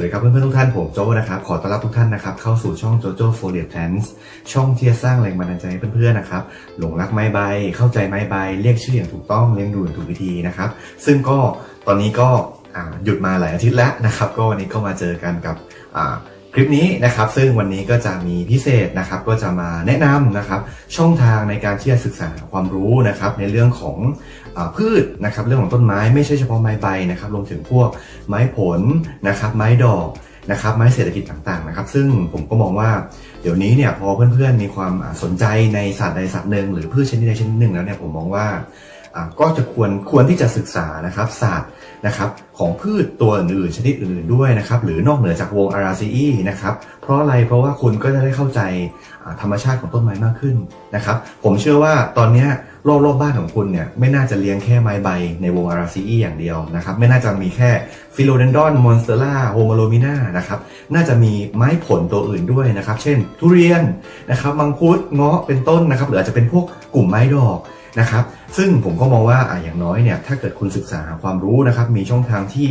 วัสดีครับเพื่อนๆทุกท่านผมโจนะครับ ขอต้อนรับทุกท่านนะครับ เข้าสู่ช่องโจโจ้ f o r i e r Plans ช่องที่จะสร้างแรงบันดาลใจให้เพื่อนๆนะครับ หลงรักไม้ใบ เข้าใจไม้ใบ เรียกชื่ออย่างถูกต้องเลี้ยงดูอย่างถูกวิธีนะครับ ซึ่งก็ตอนนี้ก็หยุดมาหลายอาทิตย์แล้วนะครับ ก็วันนี้ก็มาเจอกันกับ คลิปนี้นะครับซึ่งวันนี้ก็จะมีพิเศษนะครับก็จะมาแนะนำนะครับช่องทางในการที่จะศึกษาความรู้นะครับในเรื่องของอพืชนะครับเรื่องของต้นไม้ไม่ใช่เฉพาะไม้ใบนะครับรวมถึงพวกไม้ผลนะครับไม้ดอกนะครับไม้เศรษฐกิจต่างๆนะครับ ซึ่งผมก็มองว่าเดี๋ยวนี้เนี่ยพอเพื่อนๆมีความสนใจในศาสตร์ใดศาสตร์หนึ่งหรือพืชชนิดใดชนิดหนึ่งแล้วเนี่ยผมมองว่าก็จะควรควรที่จะศึกษานะครับศาสตร์ นะครับของพืชตัวอื่นชนิดอื่นด้วยนะครับหรือนอกเหนือจากวง r c e นะครับเพราะอะไรเพราะว่าคุณก็จะได้เข้าใจธรรมชาติของต้นไม้มากขึ้นนะครับผมเชื่อว่าตอนนี้รอบๆบ้านของคุณเนี่ยไม่น่าจะเลี้ยงแค่ไม้ใบในวง r c e อย่างเดียวนะครับไม่น่าจะมีแค่ฟิโลเดนดอนมอนสเตอร่าโฮโมโลมิน่านะครับน่าจะมีไม้ผลตัวอื่นด้วยนะครับเช่น ทุเรียนนะครับมังคุดเงาะเป็นต้นนะครับหรืออาจจะเป็นพวกกลุ่มไม้ดอก นะครับ ซึ่งผมก็มองว่าออย่างน้อยเนี่ยถ้าเกิดคุณศึกษาความรู้นะครับ มีช่องทางที่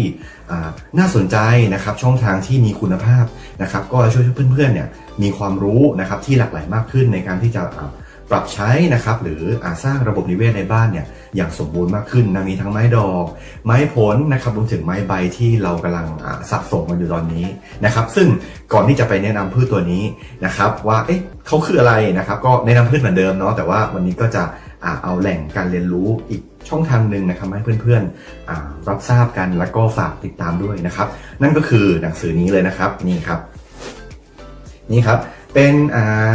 น่าสนใจนะครับ ช่องทางที่มีคุณภาพนะครับ ก็ช่วยเพื่อนๆเนี่ยมีความรู้นะครับที่หลากหลายมากขึ้นในการที่จะปรับใช้นะครับหรืออสร้างระบบนิเวศในบ้านเนี่ยอย่างสมบูรณ์มากขึ้นนะมีทั้งไม้ดอก ไม้ผลนะครับรวมถึงไม้ใบที่เรากำลังสะสมกันอยู่ตอนนี้นะครับ ซึ่งก่อนที่จะไปแนะนำพืชตัวนี้นะครับ ว่าเอ๊ะเขาคืออะไรนะครับ ก็แนะนำพืชเหมือนเดิมเนาะแต่ว่าวันนี้ก็จะ เอาแหล่งการเรียนรู้อีกช่องทางหนึ่งนะครับให้เพื่อนๆรับทราบกันแล้วก็ฝากติดตามด้วยนะครับ นั่นก็คือหนังสือนี้เลยนะครับนี่ครับ นี่ครับเป็น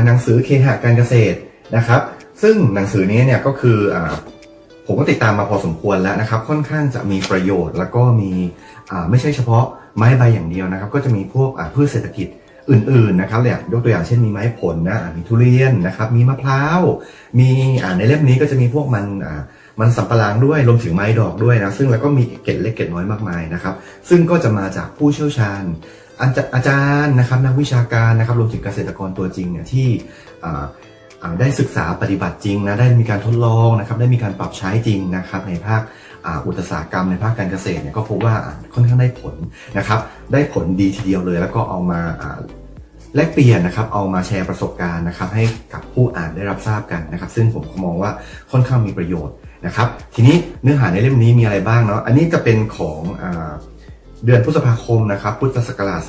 หนังสือเคหะการเกษตรนะครับ ซึ่งหนังสือนี้เนี่ยก็คืออผมก็ติดตามมาพอสมควรแล้วนะครับ ค่อนข้างจะมีประโยชน์ แล้วก็มีไม่ใช่เฉพาะไม้ใบอย่างเดียวนะครับ ก็จะมีพวกพืชเศรษฐกิจ อื่นๆนะครับเนี่ยยกตัวอย่างเช่นมีไม้ผลนะมีทุเรียนนะครับมีมะพร้าว มีในเล่มนี้ก็จะมีพวกมันมันสำปะหลังด้วยรวมถึงไม้ดอกด้วยนะซึ่งแล้วก็มีเกล็ดเล็กเกล็ดน้อยมากมายนะครับซึ่งก็จะมาจากผู้เชี่ยวชาญอาจอาจารย์นะครับนักวิชาการนะครับรวมถึงเกษตรกรตัวจริงเนี่ยที่ได้ศึกษาปฏิบัติจริงนะได้มีการทดลองนะครับได้มีการปรับใช้จริงนะครับในภาค อุตสาหกรรมในภาคการเกษตรเนี่ยก็พบว่าค่อนข้างได้ผลนะครับ ได้ผลดีทีเดียวเลย แล้วก็เอามาแลกเปลี่ยนนะครับ เอามาแชร์ประสบการณ์นะครับ ให้กับผู้อ่านได้รับทราบกันนะครับ ซึ่งผมมองว่าค่อนข้างมีประโยชน์นะครับ ทีนี้เนื้อหาในเล่มนี้มีอะไรบ้างเนาะ อันนี้จะเป็นของอเดือนพฤษภาคมนะครับพุทธศักราช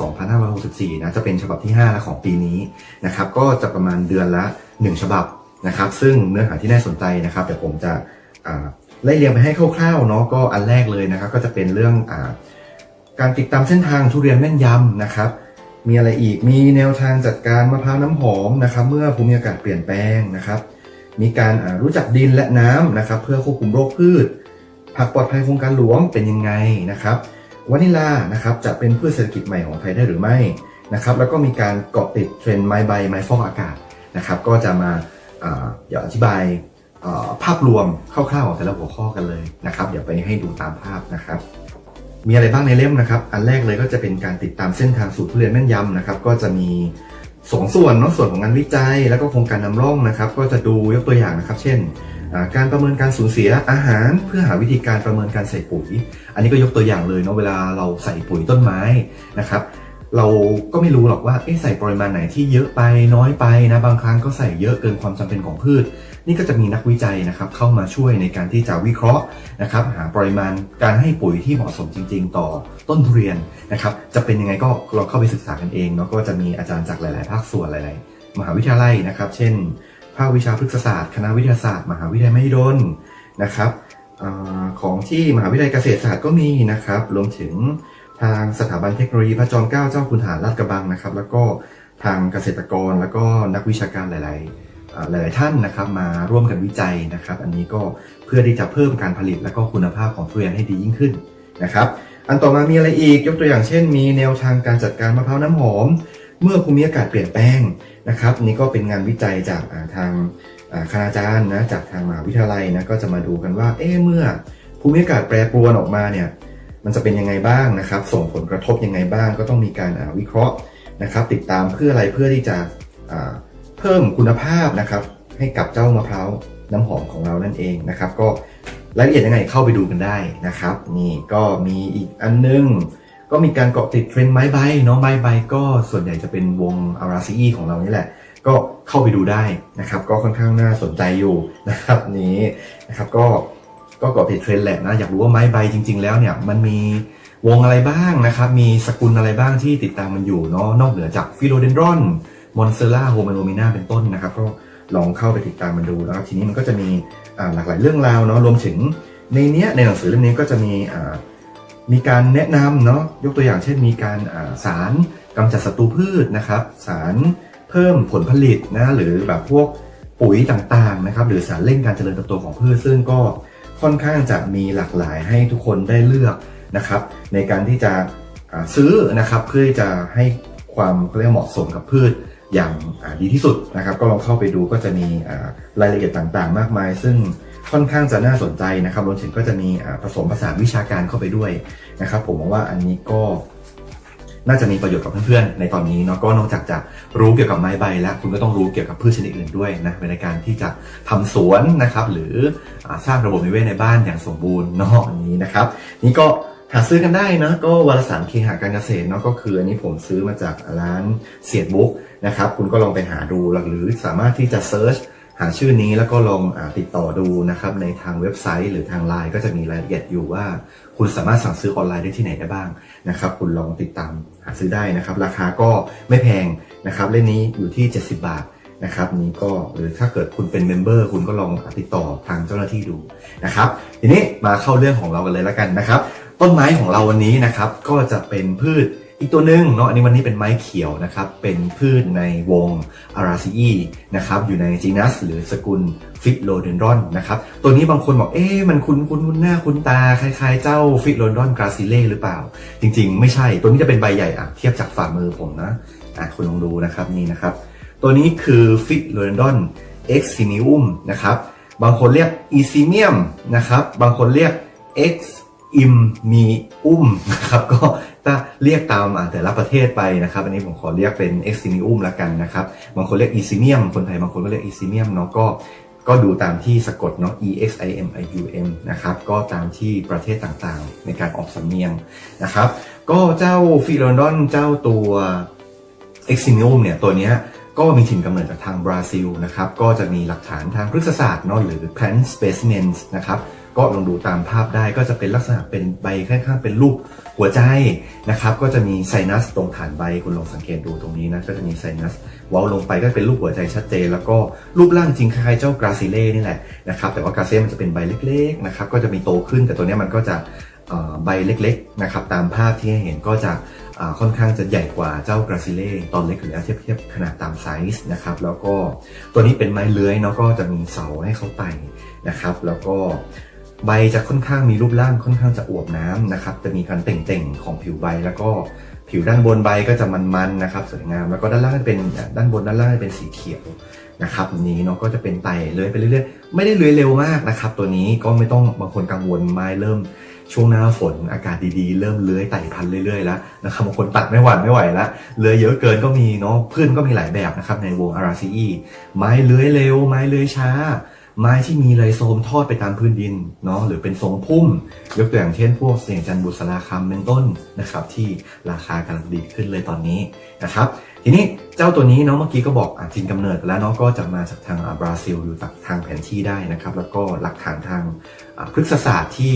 2564 นะจะเป็นฉบับที่ 5 และของปีนี้นะครับก็จะประมาณเดือนละ 1 ฉบับนะครับ ซึ่งเนื้อหาที่น่าสนใจนะครับเดี๋ยวผมจะ ไล่เรียงไปให้คร่าวๆเนาะก็อันแรกเลยนะครับ ก็จะเป็นเรื่องอการติดตามเส้นทางทุเรียนแม่นยำนะครับ มีอะไรอีกมีแนวทางจัดการมะพร้าวน้ำหอมนะครับ เมื่อภูมิอากาศเปลี่ยนแปลงนะครับ มีการรู้จักดินและน้ำนะครับ เพื่อควบคุมโรคพืช ผักปลอดภัยโครงการหลวงเป็นยังไงนะครับวานิลานะครับจะเป็นพืชเศรษฐกิจใหม่ของไทยได้หรือไม่นะครับแล้วก็มีการเกาะติดเทรนด์ไม้ใบไม้ฟอกอากาศนะครับ ก็จะมาอ่าเดี๋ยวอธิบาย ภาพรวมคร่าวๆของแต่ละหัวข้อกันเลยนะครับเดี๋ยวไปให้ดูตามภาพนะครับ มีอะไรบ้างในเล่มนะครับ อันแรกเลยก็จะเป็นการติดตามเส้นทางสู่ทุเรียนแม่นยำนะครับ ก็จะมีสองส่วนเนาะส่วนของงานวิจัย แล้วก็โครงการนำร่องนะครับ ก็จะดูยกตัวอย่างนะครับ เช่น การประเมินการสูญเสียอาหารเพื่อหาวิธีการประเมินการใส่ปุ๋ย อันนี้ก็ยกตัวอย่างเลยเนาะเวลาเราใส่ปุ๋ยต้นไม้นะครับเราก็ไม่รู้หรอกว่าเอ๊ะใส่ปริมาณไหนที่เยอะไปน้อยไปนะบางครั้งก็ใส่เยอะเกินความจำเป็นของพืช นี่ก็จะมีนักวิจัยนะครับเข้ามาช่วยในการที่จะวิเคราะห์นะครับ หาปริมาณการให้ปุ๋ยที่เหมาะสมจริง ๆ ต่อต้นทุเรียนนะครับ จะเป็นยังไงก็ลองเข้าไปศึกษากันเองเนาะก็จะมีอาจารย์จากหลาย ๆ ภาคส่วนหลาย ๆ มหาวิทยาลัยนะครับ เช่น ภาควิชาพฤกษศาสตร์ คณะวิทยาศาสตร์ มหาวิทยาลัยมหิดลนะครับอของที่มหาวิทยาลัยเกษตรศาสตร์ก็มีนะครับ รวมถึงทางสถาบันเทคโนโลยีพระจอมเกล้าเจ้าคุณทหารลาดกระบังนะครับ แล้วก็ทางเกษตรกรแล้วก็นักวิชาการหลาย ๆ หลายท่านนะครับมาร่วมกันวิจัยนะครับ อันนี้ก็เพื่อที่จะเพิ่มการผลิตและก็คุณภาพของทุเรียนให้ดียิ่งขึ้นนะครับอันต่อมามีอะไรอีกยกตัวอย่างเช่น มีแนวทางการจัดการมะพร้าวน้ำหอม เมื่อภูมิอากาศเปลี่ยนแปลงนะครับนี่ก็เป็นงานวิจัยจากทางอ่าคณาจารย์นะจากทางมหาวิทยาลัยนะก็จะมาดูกันว่าเอ๊เมื่อภูมิอากาศแปรปรวนออกมาเนี่ยมันจะเป็นยังไงบ้างนะครับ ส่งผลกระทบยังไงบ้างก็ต้องมีการวิเคราะห์นะครับ ติดตามเพื่ออะไรเพื่อที่จะ เพิ่มคุณภาพนะครับ ให้กับเจ้ามะพร้าวน้ำหอมของเรานั่นเองนะครับ ก็รายละเอียดยังไงเข้าไปดูกันได้นะครับ นี่ก็มีอีกอันนึง ก็มีการเกาะติดเทรนด์ไม้ใบเนาะไม้ใบก็ส่วนใหญ่จะเป็นวงอาราซีของเรานี่แหละ ก็เข้าไปดูได้นะครับ ก็ค่อนข้างน่าสนใจอยู่นะครับนี้นะครับก็ก็เกาะติดเทรนด์แหละนะอยากรู้ว่าไม้ใบจริง ๆ แล้วเนี่ยมันมีวงอะไรบ้างนะครับ มีสกุลอะไรบ้างที่ติดตามมันอยู่เนาะนอกเหนือจากฟิโลเดนดรอน มอนเซล่าโฮมโนมิน่าเป็นต้นนะครับ ก็ลองเข้าไปติดตามมันดูแล้วทีนี้มันก็จะมีหลากหลายเรื่องราวเนาะรวมถึงในเนี้ยในหนังสือเล่มนี้ก็จะมีมีการแนะนำเนาะยกตัวอย่างเช่น มีการสารกำจัดศัตรูพืชนะครับ สารเพิ่มผลผลิตนะหรือแบบพวกปุ๋ยต่างๆนะครับหรือสารเร่งการเจริญเติบโตของพืช ซึ่งก็ค่อนข้างจะมีหลากหลายให้ทุกคนได้เลือกนะครับ ในการที่จะซื้อนะครับเพื่อจะให้ความเขาเรียกเหมาะสมกับพืช อย่างดีที่สุดนะครับก็ลองเข้าไปดูก็จะมีรายละเอียดต่างๆ มากมาย ซึ่งค่อนข้างจะน่าสนใจนะครับรวมถึงก็จะมีผสมผสานวิชาการเข้าไปด้วยนะครับ ผมมองว่าอันนี้ก็น่าจะมีประโยชน์กับเพื่อนๆ ในตอนนี้เนาะก็นอกจากจะรู้เกี่ยวกับไม้ใบแล้ว คุณก็ต้องรู้เกี่ยวกับพืชชนิดอื่นด้วยนะในการที่จะทำสวนนะครับ หรือสร้างระบบนิเวศในบ้านอย่างสมบูรณ์เนาะอันนี้นะครับ นี่ก็ หาซื้อกันได้นะก็วารสารเคหะการเกษตรเนาะก็คืออันนี้ผมซื้อมาจากร้านเสียดบุ๊กนะครับ คุณก็ลองไปหาดูหรือสามารถที่จะเซิร์ชหาชื่อนี้แล้วก็ลองอติดต่อดูนะครับในทางเว็บไซต์ หรือทางไลน์ก็จะมีรายละเอียดอยู่ว่า คุณสามารถสั่งซื้อออนไลน์ได้ที่ไหนได้บ้างนะครับ คุณลองติดตามหาซื้อได้นะครับ ราคาก็ไม่แพงนะครับเล่มนี้อยู่ที่ 70 บาทนะครับนี้ก็หรือถ้าเกิดคุณเป็นเมมเบอร์คุณก็ลองติดต่อทางเจ้าหน้าที่ดูนะครับ ทีนี้มาเข้าเรื่องของเรากันเลยแล้วกันนะครับ ต้นไม้ของเราวันนี้นะครับก็จะเป็นพืชอีกตัวหนึ่งเนาะอันนี้วันนี้เป็นไม้เขียวนะครับเป็นพืชในวงอาราซีอีนะครับอยู่ในจีนัสหรือสกุลฟิโลเดนดรอนนะครับตัวนี้บางคนบอกเอ๊ะมันคุ้นคุ้นคุ้นหน้าคุ้นตาคล้ายๆ เจ้าฟิโลเดนดรอนกราซิเล่หรือเปล่า จริง ๆ ไม่ใช่ตัวนี้จะเป็นใบใหญ่อะเทียบจากฝ่ามือผมนะอะคุณลองดูนะครับนี่นะครับ ตัวนี้คือฟิโลเดนดรอนเอ็กซิมิอุมนะครับบางคนเรียกอีซิเมียมนะครับบางคนเรียก X อิ อิมมีอุ้มนะครับก็ถ้าเรียกตามแต่ละประเทศไปนะครับ อันนี้ผมขอเรียกเป็น X ซิมิอุมละกันนะครับบางคนเรียกอีซิเมียมคนไทยบางคนก็เรียกอีซิเมียมเนาะก็ก็ดูตามที่สะกดเนาะ E X I M I U M นะครับก็ตามที่ประเทศต่างๆ ในการออกสำเนียงนะครับ ก็เจ้าฟิโลดอนเจ้าตัว e x i m i u m เนี่ยตัวเนี้ยก็มีถิ่นกำเนิดจากทางบราซิลนะครับ ก็จะมีหลักฐานทางพฤกษศาสตร์เนาะหรือ plant specimens นะครับ ก็ลองดูตามภาพได้ก็จะเป็นลักษณะเป็นใบค่อนข้างเป็นรูปหัวใจนะครับ ก็จะมีไซนัสตรงฐานใบคุณลองสังเกตดูตรงนี้นะก็จะมีไซนัสเว้าลงไปก็เป็นรูปหัวใจชัดเจน แล้วก็รูปร่างจริงคล้ายๆเจ้ากราซิเล่นี่แหละนะครับแต่ว่ากราซิเล่มันจะเป็นใบเล็กๆนะครับก็จะมีโตขึ้นแต่ตัวนี้มันก็จะใบเล็กๆนะครับตามภาพที่ให้เห็นก็จะค่อนข้างจะใหญ่กว่าเจ้ากราซิเล่ตอนเล็กหรือเทียบเทียบขนาดตามไซส์นะครับแล้วก็ตัวนี้เป็นไม้เลื้อยเนาะก็จะมีเสาให้เขาไต่นะครับ แล้วก็ ใบจะค่อนข้างมีรูปร่างค่อนข้างจะอวบน้ำนะครับ จะมีการเต่งๆของผิวใบ แล้วก็ผิวด้านบนใบก็จะมันๆนะครับ สวยงาม แล้วก็ด้านล่างเป็นด้านบนด้านล่างเป็นสีเขียวนะครับอันนี้เนาะก็จะเป็นไตเลื้อยไปเรื่อยๆ ไม่ได้เลื้อยเร็วมากนะครับ ตัวนี้ก็ไม่ต้องบางคนกังวลไม้เริ่มช่วงหน้าฝนอากาศดีๆ เริ่มเลื้อยไต่พันธุ์เรื่อยๆแล้วนะครับบางคนตัดไม่หวั่นไม่ไหวแล้วเลื้อยเยอะเกินก็มีเนาะเพืชก็มีหลายแบบนะครับในวงอาราซีอีไม้เลื้อยเร็ว ไม้เลื้อยช้า ไม้ที่มีไรโซมทอดไปตามพื้นดินเนาะหรือเป็นทรงพุ่ม ยกตัวอย่างเช่น พวกเสียงจันบุษราคำเป็นต้นนะครับ ที่ราคากำลังดีขึ้นเลยตอนนี้นะครับทีนี้เจ้าตัวนี้เนาะเมื่อกี้ก็บอกอะจินกำเนิดแล้วเนาะก็จะมาจากทางอ่าบราซิลอยู่จากทางแผนที่ได้นะครับ แล้วก็หลักฐานทางพฤกษศาสตร์ที่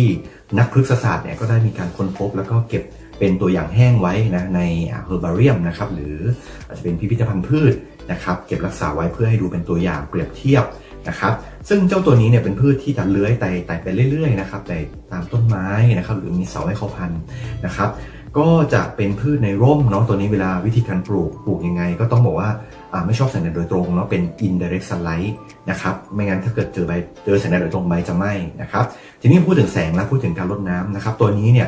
นักพฤกษศาสตร์เนี่ยก็ได้มีการค้นพบแล้วก็เก็บเป็นตัวอย่างแห้งไว้นะในเฮอร์บาเรียมนะครับหรืออาจจะเป็นพิพิธภัณฑ์พืชนะครับ เก็บรักษาไว้เพื่อให้ดูเป็นตัวอย่างเปรียบเทียบนะครับ ซึ่งเจ้าตัวนี้เนี่ยเป็นพืชที่จะเลื้อยไต่ไต่ไปเรื่อยๆนะครับไต่ตามต้นไม้นะครับหรือมีเสาให้เขาพันนะครับก็จะเป็นพืชในร่มเนาะตัวนี้เวลาวิธีการปลูกปลูกยังไง ก็ต้องบอกว่าไม่ชอบแสงแดดโดยตรงเนาะเป็น indirect sunlight นะครับไม่งั้นถ้าเกิดเจอใบเจอแสงแดดโดยตรงใบจะไหม้นะครับทีนี้พูดถึงแสงแล้วพูดถึงการรดน้ำนะครับตัวนี้เนี่ย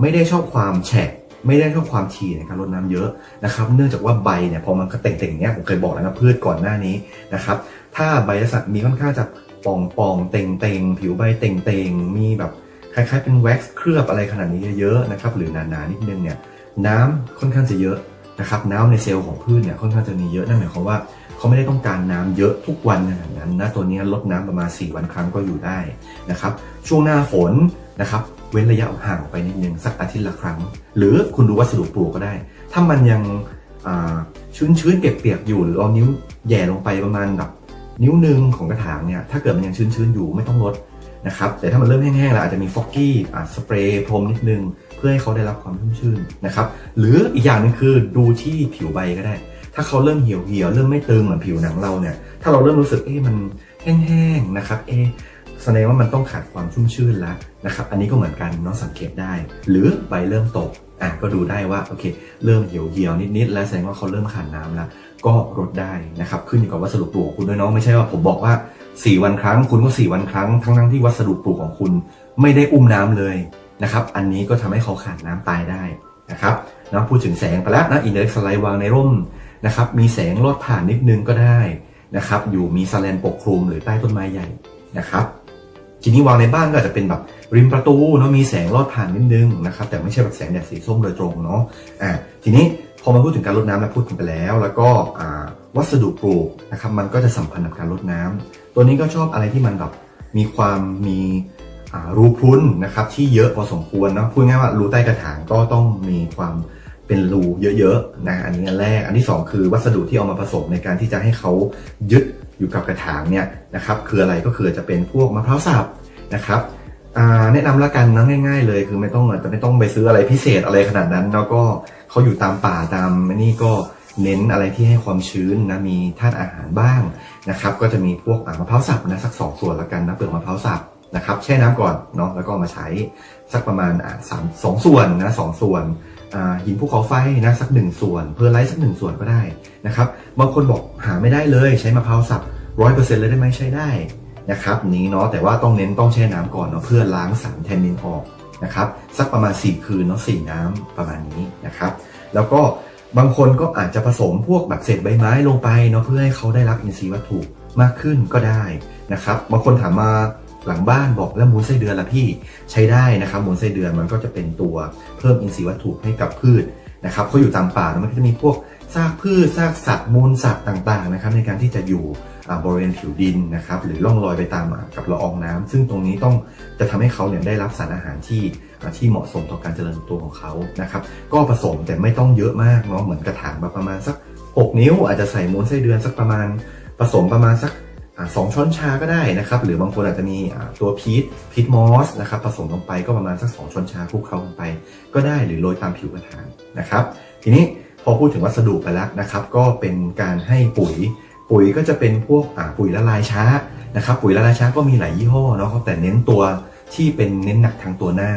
ไม่ได้ชอบความแฉะไม่ได้ชอบความถี่ในการรดน้ำเยอะนะครับ เนื่องจากว่าใบเนี่ยพอมันก็เต่งๆเนี่ยผมเคยบอกแล้วนะพืชก่อนหน้านี้นะครับ ถ้าใบลักษณะมีค่อนข้างจะป่องป่องเต่งเต่งผิวใบเต่งเต่งมีแบบคล้ายๆเป็นแว็กซ์เคลือบอะไรขนาดนี้เยอะๆนะครับหรือหนาๆนิดนึงเนี่ยน้ำค่อนข้างจะเยอะนะครับน้ำในเซลล์ของพืชเนี่ยค่อนข้างจะมีเยอะนั่นหมายความว่าเขาไม่ได้ต้องการน้ำเยอะทุกวันขนาดนั้นนะตัวนี้ลดน้ำประมาณ 4 วันครั้งก็อยู่ได้นะครับช่วงหน้าฝนนะครับเว้นระยะห่างออกไปนิดนึงสักอาทิตย์ละครั้ง หรือคุณดูวัสดุปลูกก็ได้ ถ้ามันยังชื้นๆเปียกๆอยู่หรือเอานิ้วแหย่ลงไปประมาณแบบ นิ้วหนึ่งของกระถางเนี่ยถ้าเกิดมันยังชื้นชื้นๆอยู่ไม่ต้องลดนะครับแต่ถ้ามันเริ่มแห้งๆแล้วอาจจะมีฟอกกี้สเปรย์พรมนิดนึง เพื่อให้เขาได้รับความชุ่มชื่นนะครับหรืออีกอย่างหนึงคือดูที่ผิวใบก็ได้ ถ้าเขาเริ่มเหี่ยวเหี่ยวเริ่มไม่ตึงเหมือนผิวหนังเราเนี่ยถ้าเราเริ่มรู้สึกเอ๊ะมันแห้งๆนะครับเอ๊ะแสดงว่ามันต้องขาดความชุ่มชื่นแล้วนะครับอันนี้ก็เหมือนกันเนาะสังเกตได้ หรือใบเริ่มตกอะก็ดูได้ว่าโอเค เริ่มเหี่ยวเหี่ยวนิดๆแล้วแสดงว่าเขาเริ่มขาดน้ำแล้ว ก็ลดได้นะครับ ขึ้นอยู่กับวัสดุปลูกของคุณด้วยเนาะไม่ใช่ว่าผมบอกว่า 4 วันครั้ง คุณก็ 4 วันครั้ง ทั้งทั้งที่วัสดุปลูกของคุณไม่ได้อุ้มน้ำเลยนะครับ อันนี้ก็ทำให้เขาขาดน้ำตายได้นะครับนะพูดถึงแสงไปแล้วนะอินเด็กซ์สไลด์วางในร่มนะครับมีแสงลอดผ่านนิดนึงก็ได้นะครับ อยู่มีสแลนปกคลุมหรือใต้ต้นไม้ใหญ่นะครับทีนี้วางในบ้านก็อาจจะเป็นแบบริมประตูเนาะมีแสงลอดผ่านนิดนึงนะครับแต่ไม่ใช่แบบแสงแดดสีส้มโดยตรงเนาะอ่าทีนี้ อมาพูดถึงการรดน้ำเราพูดกันไปแล้ว แล้วก็วัสดุปลูกนะครับมันก็จะสัมพันธ์กับการรดน้ำตัวนี้ก็ชอบอะไรที่มันแบบมีความมีรูพรุนนะครับที่เยอะพอสมควรเนาะพูดง่ายว่ารูใต้กระถางก็ต้องมีความเป็นรูเยอะๆนะอันนี้อันแรกอันที่สองคือวัสดุที่เอามาผสมในการที่จะให้เขายึดอยู่กับกระถางเนี่ยนะครับคืออะไรก็คือจะเป็นพวกมะพร้าวสับนะครับแนะนำละกันนะง่าย ๆ เลยคือไม่ต้องจะไม่ต้องไปซื้ออะไรพิเศษอะไรขนาดนั้นแล้วก็ เขาอยู่ตามป่าตามนี่ก็เน้นอะไรที่ให้ความชื้นนะมีธาตุอาหารบ้างนะครับ ก็จะมีพวกอ่ามะพร้าวสับนะสักสองส่วนละกันนะเปลือกมะพร้าวสับนะครับแช่น้ำก่อนเนาะแล้วก็มาใช้สักประมาณสามสองส่วนนะสองส่วนหินภูเขาไฟนะสักหนึ่งส่วน เพอร์ไลท์สักหนึ่งส่วนก็ได้นะครับบางคนบอกหาไม่ได้เลยใช้มะพร้าวสับร้อยเปอร์เซ็นต์เลยได้ไหมใช้ได้นะครับนี้เนาะแต่ว่าต้องเน้นต้องแช่น้ำก่อนเนาะเพื่อล้างสารแทนนินออก นะครับสักประมาณ 4 คืนเนาะสี่น้ำประมาณนี้นะครับ แล้วก็บางคนก็อาจจะผสมพวกแบบเศษใบไม้ลงไปเนาะเพื่อให้เขาได้รับอินทรีย์วัตถุมากขึ้นก็ได้นะครับบางคนถามมาหลังบ้านบอกแล้วมูลไส้เดือนละพี่ใช้ได้นะครับมูลไส้เดือนมันก็จะเป็นตัวเพิ่มอินทรีย์วัตถุให้กับพืชนะครับเขาอยู่ตามป่าแล้วมันก็จะมีพวกซากพืชซากสัตว์มูลสัตว์ต่างๆนะครับในการที่จะอยู่ บริเวณผิวดินนะครับหรือล่องลอยไปตามกับละอองน้ำซึ่งตรงนี้ต้องจะทำให้เขาเนี่ยได้รับสารอาหารที่ที่เหมาะสมต่อการเจริญเติบโตของเขานะครับก็ผสมแต่ไม่ต้องเยอะมากเนาะเหมือนกระถางแบบประมาณสัก 6 นิ้ว อาจจะใส่มูลไส้เดือนสักประมาณ ผสมประมาณสักสองช้อนชาก็ได้นะครับ หรือบางคนอาจจะมีตัวพีทพีทมอสนะครับผสมลงไปก็ประมาณสัก 2 ช้อนชาคลุกเคล้าลงไป ก็ได้หรือโรยตามผิวกระถางนะครับ ทีนี้พอพูดถึงวัสดุไปแล้วนะครับ ก็เป็นการให้ปุ๋ย ปุ๋ยก็จะเป็นพวกปุ๋ยละลายช้านะครับปุ๋ยละลายช้าก็มีหลายยี่ห้อเนาะแต่เน้นตัวที่เป็นเน้นหนักทางตัวหน้า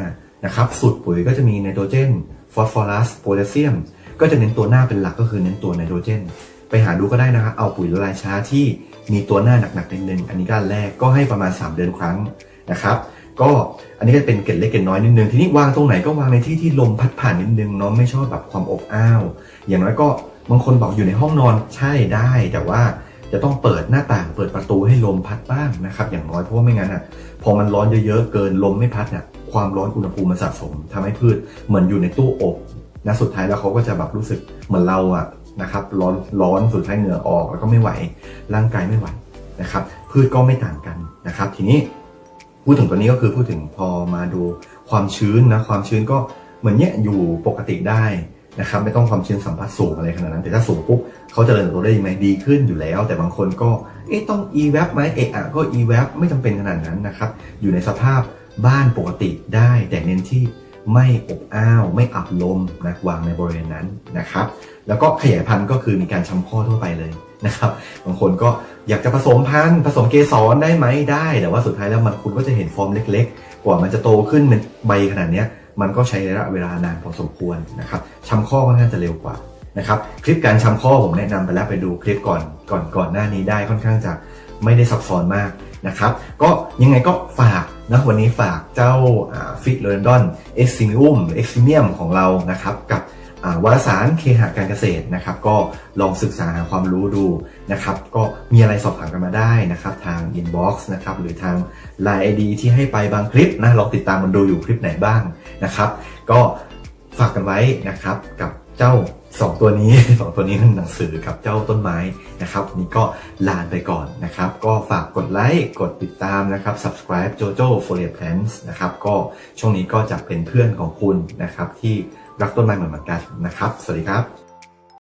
นะครับสูตรปุ๋ยก็จะมีไนโตรเจนฟอสฟอรัสโพแทสเซียม ก็จะเน้นตัวหน้าเป็นหลักก็คือเน้นตัวไนโตรเจน ไปหาดูก็ได้นะครับเอาปุ๋ยละลายช้าที่มีตัวหน้าหนักๆนิดนึงอันนี้ก็อันแรกก็ให้ประมาณ 3 เดือนครั้งนะครับก็อันนี้ก็เป็นเกล็ดเล็กเกล็ดน้อยนิดนึงทีนี้วางตรงไหนก็วางในที่ที่ลมพัดผ่านนิดนึงเนาะไม่ชอบแบบความอบอ้าว อย่างน้อยก็ บางคนบอกอยู่ในห้องนอนใช่ได้แต่ว่าจะต้องเปิดหน้าต่างเปิดประตูให้ลมพัดบ้างนะครับ อย่างน้อยเพราะว่าไม่งั้นอะพอมันร้อนเยอะๆเกินลมไม่พัดเนี่ยความร้อนอุณหภูมิมันสะสมทำให้พืชเหมือนอยู่ในตู้อบนะสุดท้ายแล้วเขาก็จะแบบรู้สึกเหมือนเราอะนะครับร้อนร้อนสุดท้ายเหงื่อออกแล้วก็ไม่ไหวร่างกายไม่ไหวนะครับ พืชก็ไม่ต่างกันนะครับ ทีนี้พูดถึงตัวนี้ก็คือพูดถึงพอมาดูความชื้นนะความชื้นก็เหมือนเนี้ยอยู่ปกติได้ นะครับไม่ต้องความชื้นสัมผัสสูงอะไรขนาดนั้น แต่ถ้าสูงปุ๊บเขาจเจริญติบโตได้ดีไหมดีขึ้นอยู่แล้ว แต่บางคนก็เอ๊ะต้อง e v a p ไหมเอะอะก็ e v a p ไม่จำเป็นขนาดนั้นนะครับอยู่ในสภาพบ้านปกติได้ แต่เน้นที่ไม่อบอ้าว ไม่อับลมนะวางในบริเวณนั้นนะครับ แล้วก็ขยายพันธุ์ก็คือมีการชำข้อทั่วไปเลยนะครับบางคนก็อยากจะผสมพันธุ์ผสมเกสรได้ไหมได้ แต่ว่าสุดท้ายแล้วมันคุณก็จะเห็นฟอร์มเล็ก ๆ กว่ามันจะโตขึ้นเป็นใบขนาดเนี้ย มันก็ใช้ระยะเวลานานพอสมควรนะครับชำข้อค่อนข้างจะเร็วกว่านะครับคลิปการชำข้อผมแนะนำไปแล้วไปดูคลิปก่อนก่อนก่อนหน้านี้ได้ค่อนข้างจะไม่ได้ซับซ้อนมากนะครับก็ยังไงก็ฝากนะวันนี้ฝากเจ้าฟิตเลนดอนเอ็กซิมิอุมเอ็กซิเมียมของเรานะครับกับ วารสารเคหะการเกษตรนะครับ ก็ลองศึกษาหาความรู้ดูนะครับ ก็มีอะไรสอบถามกันมาได้นะครับ ทางอินบ็อกซ์นะครับ หรือทาง Line ID ที่ให้ไปบางคลิปนะลองติดตามมันดูอยู่คลิปไหนบ้างนะครับ ก็ฝากกันไว้นะครับกับเจ้า 2 ตัวนี้ 2 ตัวนี้หนังสือกับเจ้าต้นไม้นะครับ นี่ก็ลานไปก่อนนะครับ ก็ฝากกดไลค์กดติดตามนะครับ subscribe Jojo Foliar Plants นะครับ ก็ช่วงนี้ก็จะเป็นเพื่อนของคุณนะครับที่ รักต้นไม้เหมือนเหมือนกันนะครับ สวัสดีครับ